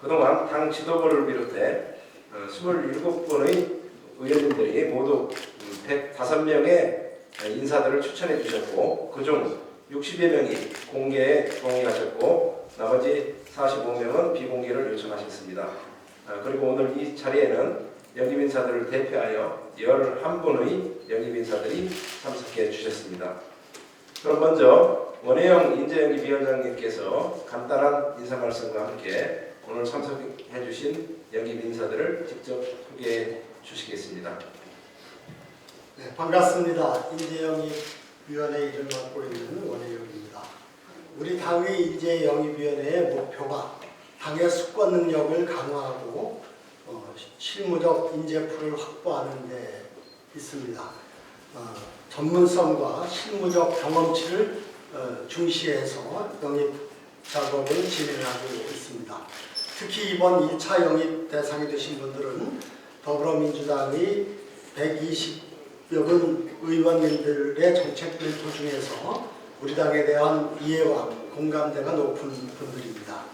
그동안 당 지도부를 비롯해 어, 27분의 의원님들이 모두 105명의 인사들을 추천해 주셨고 그중 60여 명이 공개에 동의하셨고 나머지 45명은 비공개를 요청하셨습니다. 아, 그리고 오늘 이 자리에는 영입 인사들을 대표하여 11분의 영입 인사들이 참석해 주셨습니다. 그럼 먼저 원혜영 인재영입위원장님께서 간단한 인사 말씀과 함께 오늘 참석해 주신 영입 인사들을 직접 소개해 주시겠습니다. 네, 반갑습니다. 인재영입위원회 일을 맡고 있는 원혜영입니다. 우리 당의 인재영입위원회의 목표가 당의 수권 능력을 강화하고 어, 실무적 인재풀을 확보하는 데 있습니다. 어, 전문성과 실무적 경험치를 어, 중시해서 영입 작업을 진행하고 있습니다. 특히 이번 1차 영입 대상이 되신 분들은 더불어민주당의 120여 분 의원님들의 정책 발표 중에서 우리 당에 대한 이해와 공감대가 높은 분들입니다.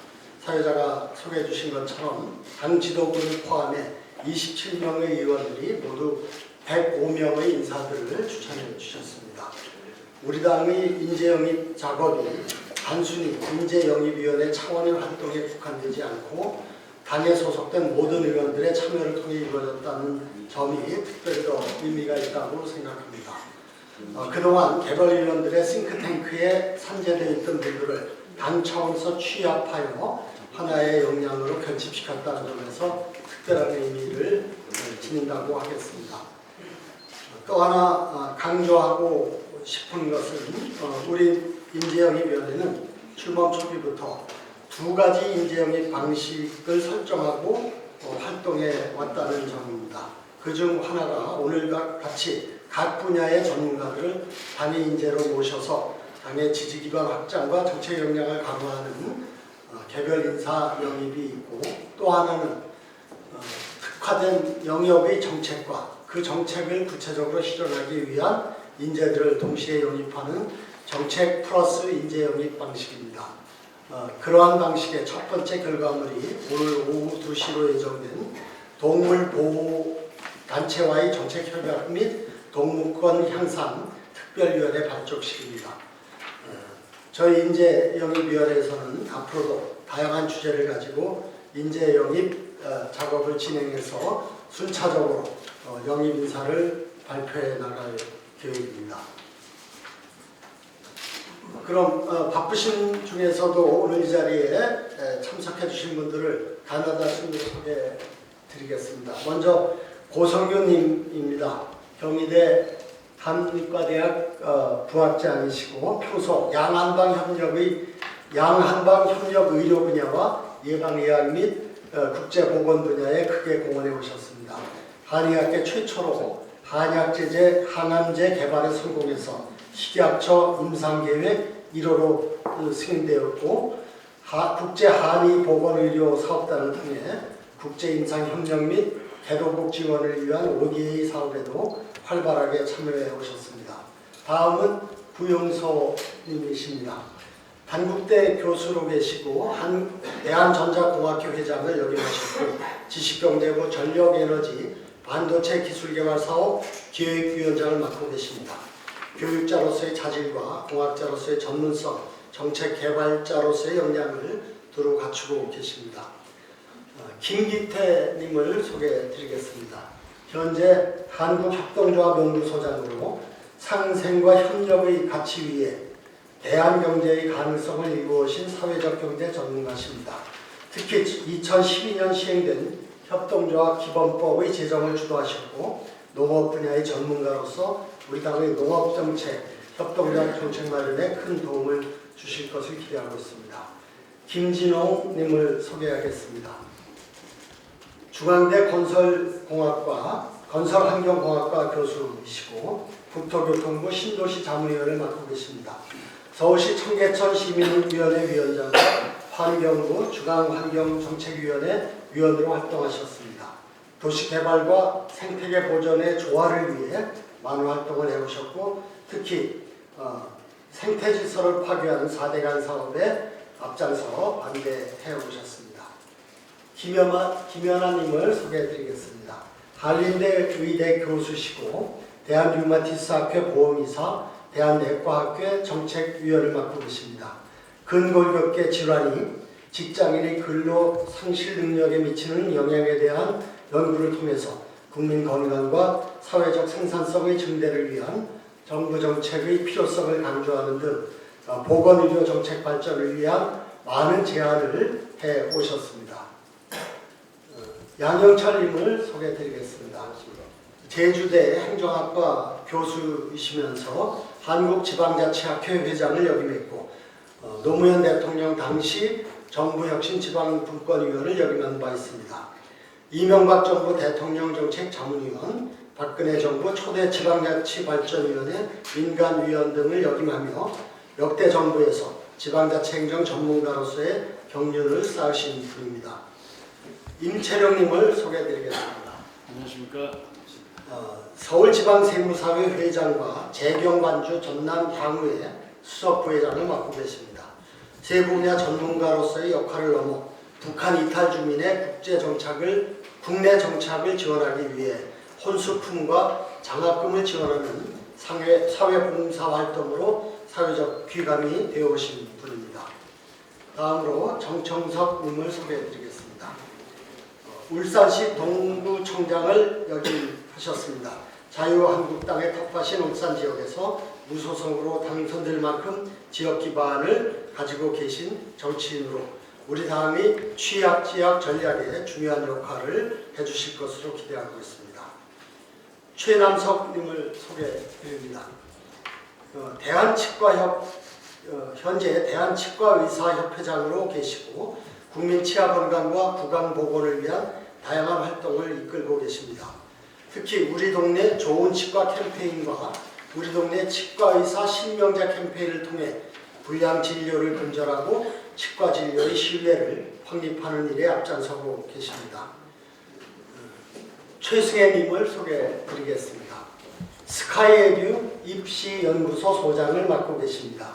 사회자가 소개해 주신 것처럼 당 지도부를 포함해 27명의 의원들이 모두 105명의 인사들을 추천해 주셨습니다. 우리 당의 인재 영입 작업이 단순히 인재 영입위원회 차원의 활동에 국한되지 않고 당에 소속된 모든 의원들의 참여를 통해 이루어졌다는 점이 특별히 더 의미가 있다고 생각합니다. 어, 그동안 개발위원들의 싱크탱크에 산재되어 있던 분들을 당 차원에서 취합하여 하나의 역량으로 결집시켰다는 점에서 특별한 의미를 어, 지닌다고 하겠습니다. 또 하나 어, 강조하고 싶은 것은 어, 우리 인재영입위원회는 출범 초기부터 두 가지 인재영입 방식을 설정하고 어, 활동해 왔다는 점입니다. 그 중 하나가 오늘과 같이 각 분야의 전문가들을 단위 인재로 모셔서 당의 지지 기반 확장과 정책 역량을 강화하는 어, 개별 인사 영입이 있고 또 하나는 어, 특화된 영역의 정책과 그 정책을 구체적으로 실현하기 위한 인재들을 동시에 영입하는 정책 플러스 인재 영입 방식입니다. 어, 그러한 방식의 첫 번째 결과물이 오늘 오후 2시로 예정된 동물 보호 단체와의 정책 협약 및 동물권 향상 특별위원회 발족식입니다. 어, 저희 인재 영입위원회에서는 앞으로도 다양한 주제를 가지고 인재 영입 어, 작업을 진행해서 순차적으로 어, 영입 인사를 발표해 나갈 계획입니다. 그럼 어, 바쁘신 중에서도 오늘 이 자리에 에, 참석해 주신 분들을 가나다 순으로 소개해 드리겠습니다. 먼저 고성규님입니다. 경희대 한의과대학 어, 부학장이시고 평소 양한방협력의 양한방협력의료 분야와 예방의학 및 어, 국제보건 분야에 크게 공헌해 오셨습니다. 한의학계 최초로 한약제제 항암제 개발에 성공해서 식약처 임상계획 1호로 승인되었고 하- 국제 한의 보건의료 사업단을 통해 국제 임상 협력 및 개도국 지원을 위한 ODA 사업에도 활발하게 참여해 오셨습니다. 다음은 구영서 님이십니다. 단국대 교수로 계시고 한 대한전자공학회 회장을 역임하셨고 지식경제부 전력에너지 반도체 기술개발 사업 기획위원장을 맡고 계십니다. 교육자로서의 자질과 공학자로서의 전문성, 정책 개발자로서의 역량을 두루 갖추고 계십니다. 어, 김기태님을 소개해 드리겠습니다. 현재 한국협동조합 연구소장으로 상생과 협력의 가치 위에 대한 경제의 가능성을 이루어신 사회적 경제 전문가십니다. 특히 2012년 시행된 협동조합 기본법의 제정을 주도하셨고 농업 분야의 전문가로서 우리 당의 농업 정책, 협동조합 정책 마련에 큰 도움을 주실 것을 기대하고 있습니다. 김진홍님을 소개하겠습니다. 중앙대 건설공학과 건설환경공학과 교수이시고 국토교통부 신도시 자문위원을 맡고 계십니다. 서울시 청계천 시민위원회 위원장, 환경부 중앙환경정책위원회 위원으로 활동하셨습니다. 도시개발과 생태계 보전의 조화를 위해 많은 활동을 해오셨고 특히 어, 생태질서를 파괴하는 4대강 사업에 앞장서 반대해 오셨습니다. 김연아, 김연아님을 소개해드리겠습니다. 한림대 의대 교수시고 대한류마티스학회 보험이사, 대한내과학회 정책위원을 맡고 계십니다. 근골격계 질환이 직장인의 근로 상실 능력에 미치는 영향에 대한 연구를 통해서 국민 건강과 사회적 생산성의 증대를 위한 정부 정책의 필요성을 강조하는 등 어, 보건의료 정책 발전을 위한 많은 제안을 해 오셨습니다. 어, 양영철님을 소개해드리겠습니다. 제주대 행정학과 교수이시면서 한국지방자치학회 회장을 역임했고 어, 노무현 대통령 당시 정부 혁신 지방분권위원을 역임한 바 있습니다. 이명박 정부 대통령 정책 자문위원, 박근혜 정부 초대 지방자치발전위원회 민간위원 등을 역임하며 역대 정부에서 지방자치 행정 전문가로서의 경륜을 쌓으신 분입니다. 임채령님을 소개해드리겠습니다. 안녕하십니까. 어, 서울지방세무사회 회장과 재경반주 전남 향후회 수석부회장을 맡고 계십니다. 세 분야 전문가로서의 역할을 넘어 북한 이탈 주민의 국제 정착을 국내 정착을 지원하기 위해 혼수품과 장학금을 지원하는 사회 사회봉사 활동으로 사회적 귀감이 되어 오신 분입니다. 다음으로 정청석 님을 소개해드리겠습니다. 어, 울산시 동구청장을 역임하셨습니다. 자유한국당의 텃밭인 울산 지역에서 무소속으로 당선될 만큼 지역 기반을 가지고 계신 정치인으로 우리 당이 취약지역 전략에 중요한 역할을 해주실 것으로 기대하고 있습니다. 최남석님을 소개해드립니다. 어, 대한치과협 어, 현재 대한치과의사협회장으로 계시고 국민 치아 건강과 구강 보건을 위한 다양한 활동을 이끌고 계십니다. 특히 우리 동네 좋은 치과 캠페인과 우리 동네 치과 의사 신명자 캠페인을 통해 불량 진료를 근절하고 치과 진료의 신뢰를 확립하는 일에 앞장서고 계십니다. 최승혜님을 소개해드리겠습니다. 스카이에듀 입시연구소 소장을 맡고 계십니다.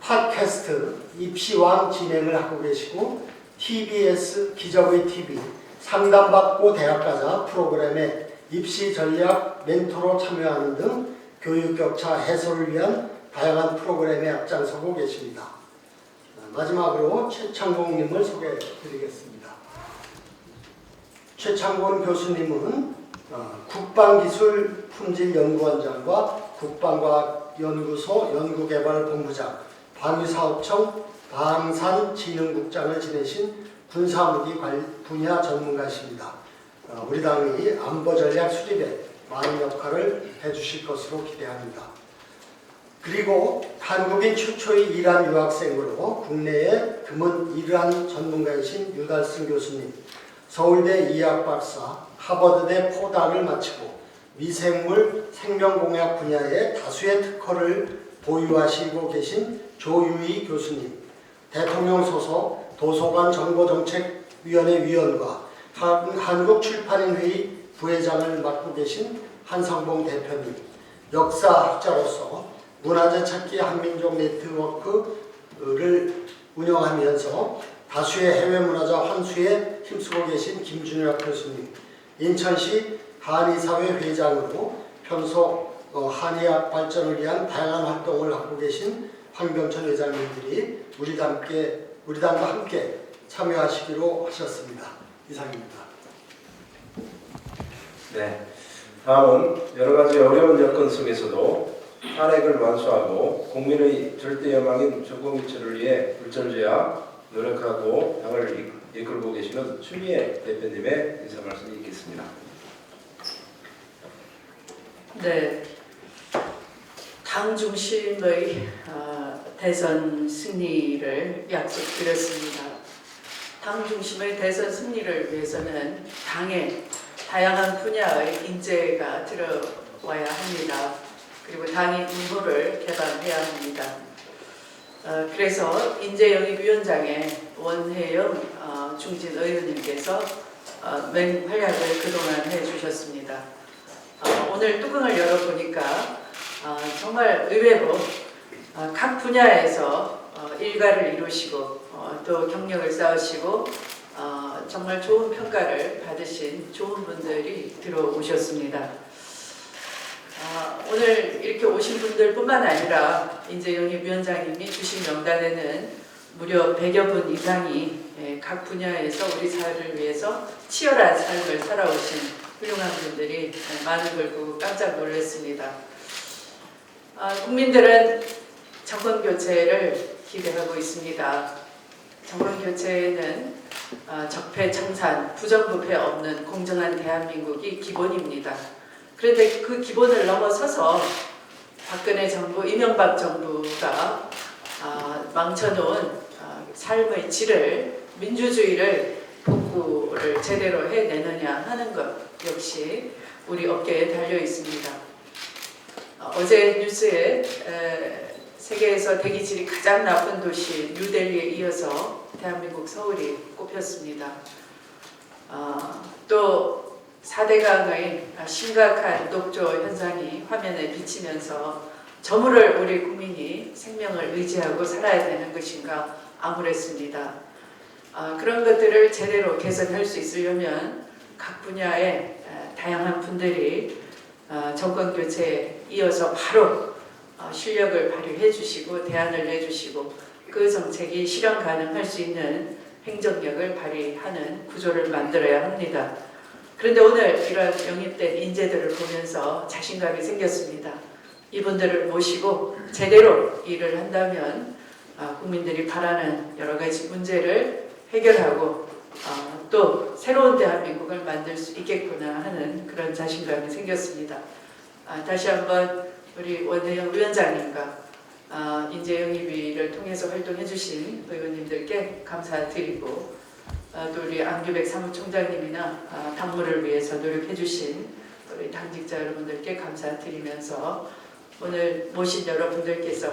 팟캐스트 입시왕 진행을 하고 계시고 TBS 기적의 TV 상담받고 대학가자 프로그램에 입시 전략 멘토로 참여하는 등 교육 격차 해소를 위한 다양한 프로그램에 앞장서고 계십니다. 마지막으로 최창봉님을 소개해 드리겠습니다. 최창곤 교수님은 어, 국방기술 품질연구원장과 국방과학연구소 연구개발본부장, 방위사업청 방산진흥국장을 지내신 군사무기 관- 분야 전문가이십니다. 어, 우리 당이 안보 전략 수립에 많은 역할을 해주실 것으로 기대합니다. 그리고 한국인 최초의 이란 유학생으로 국내에 금은 이란 전문가이신 유달승 교수님, 서울대 이학 박사, 하버드대 포닥을 마치고 미생물 생명공학 분야의 다수의 특허를 보유하시고 계신 조유희 교수님, 대통령 소속 도서관 정보정책위원회 위원과 한- 한국출판인회의 부회장을 맡고 계신 한상봉 대표님, 역사학자로서 문화재 찾기 한민족 네트워크를 운영하면서 다수의 해외 문화자 환수에 힘쓰고 계신 김준혁 교수님, 인천시 한의사회 회장으로 평소 어, 한의학 발전을 위한 다양한 활동을 하고 계신 황병천 회장님들이 우리 함께 우리 당과 함께 참여하시기로 하셨습니다. 이상입니다. 네. 다음은 여러 가지 어려운 여건 속에서도 탄핵을 완수하고 국민의 절대 여망인 조국 미처를 위해 불철저야 노력하고 당을 이- 이끌고 계시는 추미애 대표님의 인사 말씀이 있겠습니다. 네, 당 중심의 어, 대선 승리를 약속드렸습니다. 당 중심의 대선 승리를 위해서는 당의 다양한 분야의 인재가 들어와야 합니다. 그리고 당의 인물을 개발해야 합니다. 어, 그래서 인재영입위원장의 원혜영 어, 중진 의원님께서 어, 맹활약을 그동안 해주셨습니다. 어, 오늘 뚜껑을 열어보니까 어, 정말 의외로 어, 각 분야에서 어, 일가를 이루시고 어, 또 경력을 쌓으시고 어, 정말 좋은 평가를 받으신 좋은 분들이 들어오셨습니다. 아, 오늘 이렇게 오신 분들뿐만 아니라 인재영입 위원장님이 주신 명단에는 무려 100여 분 이상이 예, 각 분야에서 우리 사회를 위해서 치열한 삶을 살아오신 훌륭한 분들이 예, 많은 걸 보고 깜짝 놀랐습니다. 아, 국민들은 정권 교체를 기대하고 있습니다. 정권 교체는 아, 적폐 청산, 부정부패 없는 공정한 대한민국이 기본입니다. 그런데 그 기본을 넘어서서 박근혜 정부, 이명박 정부가 아, 망쳐놓은 아, 삶의 질을 민주주의를 복구를 제대로 해내느냐 하는 것 역시 우리 어깨에 달려 있습니다. 어, 어제 뉴스에 에, 세계에서 대기질이 가장 나쁜 도시 뉴델리에 이어서 대한민국 서울이 꼽혔습니다. 아, 또 4대 강의 심각한 녹조 현상이 화면에 비치면서 저물을 우리 국민이 생명을 의지하고 살아야 되는 것인가 암울했습니다. 아, 그런 것들을 제대로 개선할 수 있으려면 각 분야의 에, 다양한 분들이 아, 정권 교체에 이어서 바로 어, 실력을 발휘해 주시고 대안을 내주시고 그 정책이 실현 가능할 수 있는 행정력을 발휘하는 구조를 만들어야 합니다. 그런데 오늘 이런 영입된 인재들을 보면서 자신감이 생겼습니다. 이분들을 모시고 제대로 일을 한다면 아, 국민들이 바라는 여러 가지 문제를 해결하고 아, 또 새로운 대한민국을 만들 수 있겠구나 하는 그런 자신감이 생겼습니다. 아, 다시 한번 우리 원혜영 위원장님과 아, 인재영입위를 통해서 활동해 주신 의원님들께 감사드리고 아, 또 우리 안규백 사무총장님이나 아, 당무를 위해서 노력해 주신 우리 당직자 여러분들께 감사드리면서 오늘 모신 여러분들께서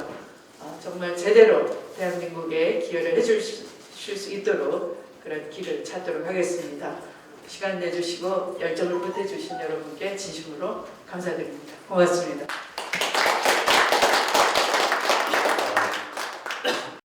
아, 정말 제대로 대한민국에 기여를 해줄 수 있도록 그런 길을 찾도록 하겠습니다. 시간 내주시고 열정을 보태주신 여러분께 진심으로 감사드립니다. 고맙습니다.